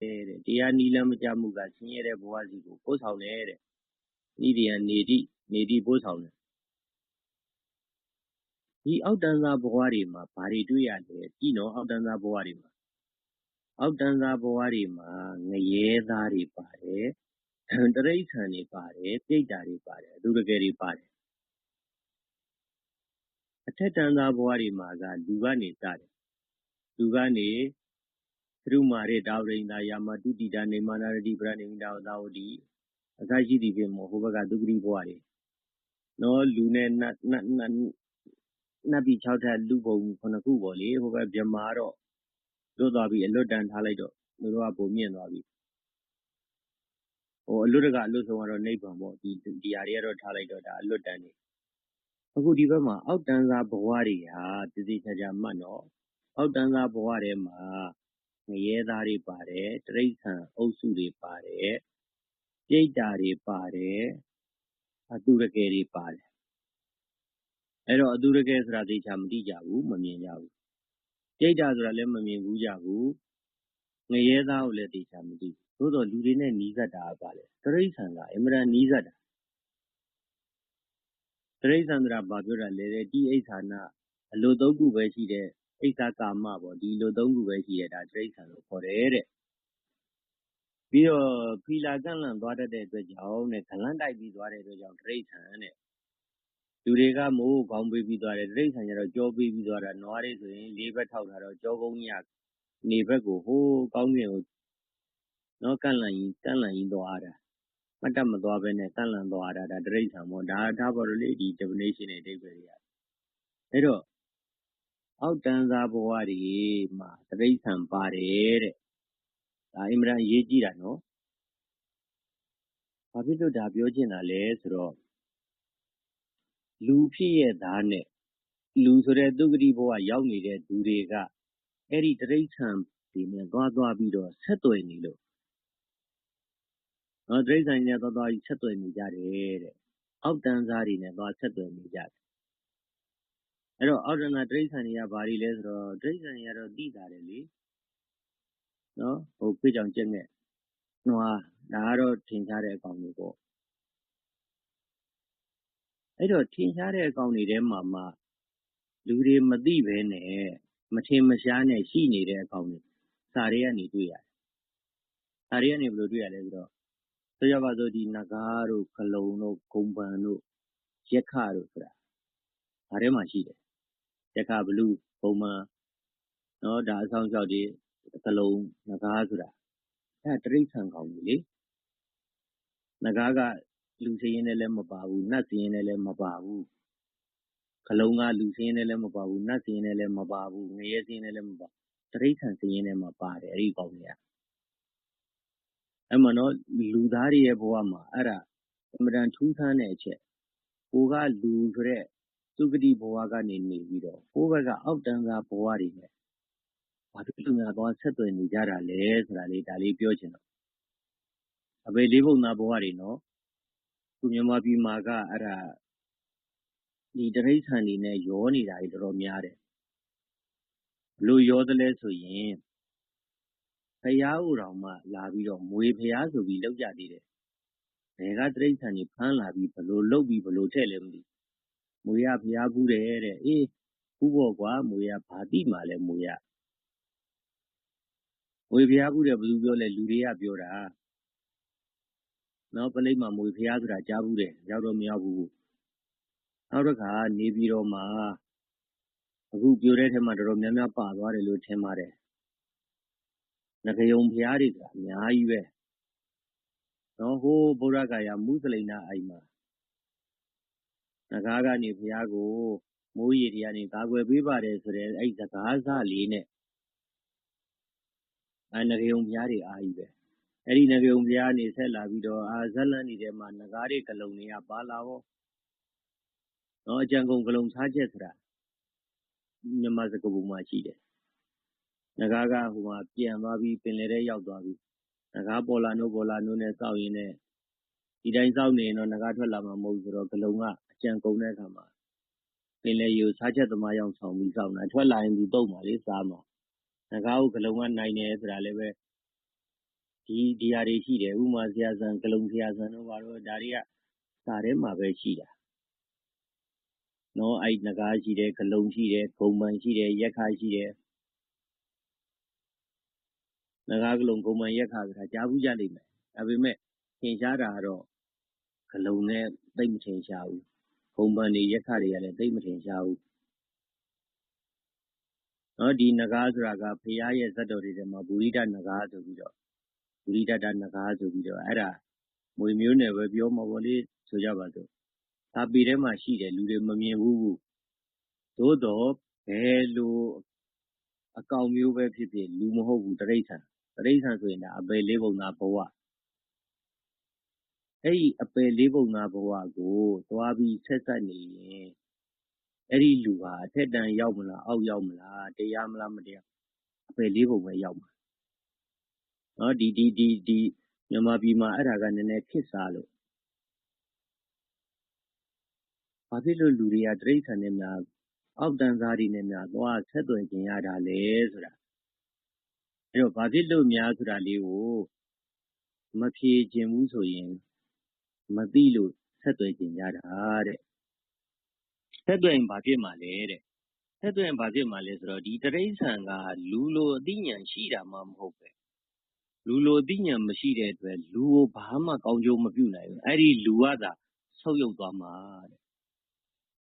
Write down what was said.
တဲ့တရားနီလမ်းမကျမှုက ဆင်းရဲတဲ့ဘဝစီကို ပို့ဆောင်တယ်တဲ့ဤဒီယနေတိ နေတိပို့ဆောင်တယ် ဒီအောက်တန်းစားဘဝတွေမှာ ဘာတွေတွေ့ရလဲ ကြည့်နော် အောက်တန်းစားဘဝတွေမှာ အောက်တန်းစားဘဝတွေမှာ ငရဲသားတွေပါတယ်တရိษံတွေပါတယ် ပြိတ္တာတွေပါတယ်အတူတကယ်တွေပါတယ် အထက်တန်းသားဘဝတွေမှာက လူကနေစတယ် လူကနေ သရုမာရေတာဝရိန္ဒာယာမတုတိတာနေမာနာရတိပရဏိမိတာသာဝတိအစရှိသည်ဖြင့်ဟိုဘက်ကဒုက္ခရိဘဝတွေနော်လူနဲ့နတ်နတ်နတ်နတ်ပြည်6ထပ်လူပုံ9ခုပေါ့လေဟိုဘက်ဗြဟ္မာတော့လွတ်သွားပြီအလွတ်တန်ထားလိုက်တော့သူတို့ကပုံမြင့်သွားပြီဟိုအလွတ်တကအလွတ်ဆုံးကတော့နိဗ္ဗာန်ပေါ့ဒီဒီဟာတွေကတော့ထားလိုက်တော့ဒါအလွတ်တန်နေအခုဒီဘက်မှာအောက်တန်းစားဘဝတွေဟာတည်တည်ချာချာမှတ်တော့အောက်တန်းစားဘဝထဲမှာ ငရဲသားတွေပါတယ်တိရစ္ဆာန်အုပ်စုတွေပါတယ်ပြိတ္တာတွေပါတယ်အသူရကယ်တွေပါတယ်အဲ့တော့အသူရကယ်ဆိုတာသိချာမသိကြဘူးမမြင်ကြဘူးပြိတ္တာဆိုတာလည်းမမြင်ဘူးကြဘူးငရဲသားကိုလည်းသိချာမသိဘူးသို့တော့လူတွေနဲ့နီးစပ်တာပါလေတိရစ္ဆာန်ကအင်မတန်နီးစပ်တာတိရစ္ဆာန်ဆိုတာဘာပြောတာလဲတဲ့တိအိဋ္ဌာနအလိုသုံးခုပဲရှိတဲ့ အိစ္ဆာကာမပေါ့ဒီလိုသုံးခုပဲရှိတယ်ဒါတိရစ္ဆာန်လို့ခေါ်တယ်တဲ့ပြီးတော့ဖီလာကန့်လန့်သွားတတ်တဲ့အတွက်ကြောင့်တဲ့ခလန့်တိုက်ပြီးသွားတဲ့အတွက်ကြောင့်တိရစ္ဆာန်တဲ့လူတွေကမိုးကောင်းပေးပြီးသွားတယ်တိရစ္ဆာန်ကျတော့ကြောပေးပြီးသွားတာနွားတွေဆိုရင်လေးဘက်ထောက်တာတော့ကြောကုန်းကြီးကနေဘက်ကိုဟိုးကောင်းကင်ကိုနော်ကန့်လန့်ကြီးကန့်လန့်ကြီးသွားတာမတက်မသွားပဲနဲ့ကန့်လန့်သွားတာဒါတိရစ္ဆာန်ပေါ့ဒါဒါပေါ်လို့လေဒီ definition နဲ့အဓိပ္ပာယ်ကြီးอ่ะအဲ့တော့ အောက်တန်းစားဘဝတွေမှာ တိရစ္ဆာန်ပါတယ်တဲ့။ဒါ အင်မတန်အရေးကြီးတာနော်။ဘာဖြစ်လို့ ဒါပြောချင်တာလဲဆိုတော့ လူဖြစ်ရဲ့သားနဲ့ လူဆိုတဲ့ သုဂတိဘဝရောက်နေတဲ့သူတွေက အဲဒီတိရစ္ဆာန်တွေနဲ့ သွားသွားပြီးတော့ ဆက်သွယ်နေလို့။တိရစ္ဆာန်တွေနဲ့ သွားသွားပြီး ဆက်သွယ်နေကြတယ်တဲ့။အောက်တန်းစားတွေနဲ့ သွားဆက်သွယ်နေကြတယ် အဲ့တော့ အောက်တန်းစားတရိษံတွေက ဘာတွေလဲဆိုတော့တရိษံတွေကတော့ သိတာတယ်လေနော်ဟိုခွေးကြောင်ကျက်နဲ့နွား ဒါကတော့ ထင်ရှားတဲ့အကောင်တွေပေါ့ အဲ့တော့ ထင်ရှားတဲ့အကောင်တွေထဲမှာမှ လူတွေမသိဘဲနဲ့ မထင်မရှားနဲ့ ရှိနေတဲ့အကောင်တွေ စာတွေကနေ တွေ့ရတယ် စာတွေကနေ ဘယ်လိုတွေ့ရလဲဆိုတော့ ဆိုကြပါစို့ဒီနဂါးတို့ ခလုံတို့ ဂုံပန်တို့ ရက်ခတို့ဆိုတာဒါထဲမှာရှိတယ် ရက်ခဘလူးဂုံပန်နော်ဒါအဆောင်လျှောက်တွေခလုံ နဂါးဆိုတာ အဲ့တရိษံကောင်ကြီးလေ နဂါးက လူစရင်နဲ့လည်း မပါဘူး နတ်စရင်နဲ့လည်း မပါဘူးခလုံးကလူစရင်နဲ့လည်း မပါဘူး နတ်စရင်နဲ့လည်း မပါဘူး ငရဲစရင်နဲ့လည်း မပါတရိษံစရင်နဲ့မှပါတယ် အဲ့ဒီကောင်တွေက အဲ့မှာနော်လူသားတွေရဲ့ဘဝမှာ အဲ့ဒါအမှန်တန် ထူးဆန်းတဲ့အချက် ကိုကလူဆိုတဲ့ သုဂတိဘဝကနေနေပြီးတော့ဟိုဘက်ကအောက်တန်းစားဘဝတွေနဲ့ဘာဖြစ်လို့များသွားဆက်သွယ်နေကြတာလဲဆိုတာလေးဒါလေးပြောချင်တော့အဘေလေးဘုံသားဘဝတွေနော်ခုမြန်မာပြည်မှာကအဲ့ဒါဒီတရိษံတွေနဲ့ရောနေတာတွေတော်တော်များတယ်ဘလို့ရောသလဲဆိုရင်ဖျားဥတော်မှလာပြီးတော့မွေဖျားဆိုပြီးလောက်ကြသေးတယ်ဘယ်ကတရိษံတွေဖမ်းလာပြီးဘလို့လုတ်ပြီးဘလို့ထည့်လဲမသိ မွေရဖျားဘူးတယ်တဲ့ အေးဘူးပေါ့ကွာမွေရဘာတိမှလဲမွေရမွေဖျားဘူးတယ် ဘယ်သူပြောလဲ လူတွေက ပြောတာနော်ပလိမ့်မှာမွေဖျားဆိုတာ ကြားဘူးတယ် ရောက်တော့ မရောက်ဘူး နောက်တစ်ခါ နေပြည်တော်မှာ အခုပြိုတဲ့ထဲမှာ တော်တော်များများ ပါသွားတယ်လို့ ထင်ပါတယ်ငကယုံဖျားတွေကအများကြီးပဲနော်ဟိုး ဗုဒ္ဓဂါယာ မုစလိန်နာအိမ်မှာ ငကားကနေဖျားကို မိုးရီတွေကနေ ကာကွယ်ပေးပါတယ်ဆိုတဲ့ အဲ့စကားစလေးနဲ့အဲငကယုံဖျားတွေအားကြီးပဲ အဲ့ဒီငကယုံဖျားနေ ဆက်လာပြီးတော့အာဇက်လန်နေထဲမှာငကားတွေကလုံတွေက ပါလာတော့နော်အကြံကုန်ကလုံစားချက်ဆိုတာ မြန်မာစကားပုံမှာရှိတယ်ငကားက ဟိုမှာပြန်သွားပြီး ပင်လယ်ထဲရောက်သွားပြီးငကားပေါ်လာနိုး ပေါ်လာနိုးနဲ့ စောက်ရင်းနဲ့ ဒီတိုင်းစောက်နေရင်တော့ငကားထွက်လာမှာ မဟုတ်ဆိုတော့ဂလုံကအကြံကုန်တဲ့အခါမှာ ပင်လယ်ရေကိုစားချက်သမားရောက်ဆောင်ပြီး စောက်နေထွက်လာရင်ဒီတုတ်မှာလေ စားမှာငကားကိုဂလုံကနိုင်တယ်ဆိုတာလည်းပဲ ဒီဒီဟာတွေရှိတယ် ဥပမာဆရာဆန်ဂလုံဆရာဆန်တို့ ဘာလို့ ဒါတွေက စာထဲမှာပဲရှိတာနော်အဲ့ငကားရှိတယ်ဂလုံရှိတယ် ဂုံပန်ရှိတယ် ရက်ခါရှိတယ်ငကားဂလုံဂုံပန်ရက်ခါဆိုတာ ကြားဘူးကြလိမ့်မယ် ဒါပေမဲ့သင်ရှားတာကတော့ ဂလုံနဲ့သိမ့်မထင်ရှားဘူးဂုံပန်တွေရက်ခါတွေကလည်း သိမ့်မထင်ရှားဘူးနော်ဒီနဂါးဆိုတာကဖရာရဲ့ဇတ်တော်တွေထဲမှာ ဘူရိဒနဂါးဆိုပြီးတော့ဘူရိဒတနဂါးဆိုပြီးတော့ အဲ့ဒါမွေမျိုးနယ်ပဲ ပြောမှာပေါ့လေ ဆိုကြပါစို့ဒါပေထဲမှာရှိတယ် လူတွေ မမြင်ဘူးဘူး သို့တော့ဘယ်လိုအကောင်မျိုးပဲဖြစ်ဖြစ် လူမဟုတ်ဘူးတရိษံတရိษံဆိုရင်ဒါအပယ်လေးပုံသားဘဝ အဲ့ဒီအပယ် လေးပုံသားဘဝကို သွားပြီးဆက်ဆက်နေရင် အဲ့ဒီလူဟာ အထက်တန်းရောက်မလား အောက်ရောက်မလား တရားမလား မတရားအပယ်လေးပုံပဲ ရောက်မှာနော်ဒီဒီဒီဒီမြန်မာပြည်မှာ အဲ့ဒါက နည်းနည်းခစ်စားလို့ ဘာဖြစ်လို့ လူတွေက တိရစ္ဆာန်နဲ့များ အောက်တန်းစားတွေနဲ့များ သွားဆက်သွယ်ကျင်ရတာလဲဆိုတာအဲ့တော့ဘာဖြစ်လို့များ ဆိုတာလေးကို မဖြေခြင်းဘူးဆိုရင် မသိလို့ ဆက်သွယ်ကျင်ကြတာတဲ့ဆက်သွယ်ရင် ဘာဖြစ်မှာလဲတဲ့ ဆက်သွယ်ရင် ဘာဖြစ်မှာလဲဆိုတော့ ဒီတရိษံကလူလိုအသိဉာဏ်ရှိတာမှ မဟုတ်ပဲလူလိုအသိဉာဏ်မရှိတဲ့အတွက် လူကိုဘာမှ ကောင်းကျိုးမပြုနိုင်ဘူး အဲ့ဒီလူကသာ ဆုပ်ယုပ်သွားမှာတဲ့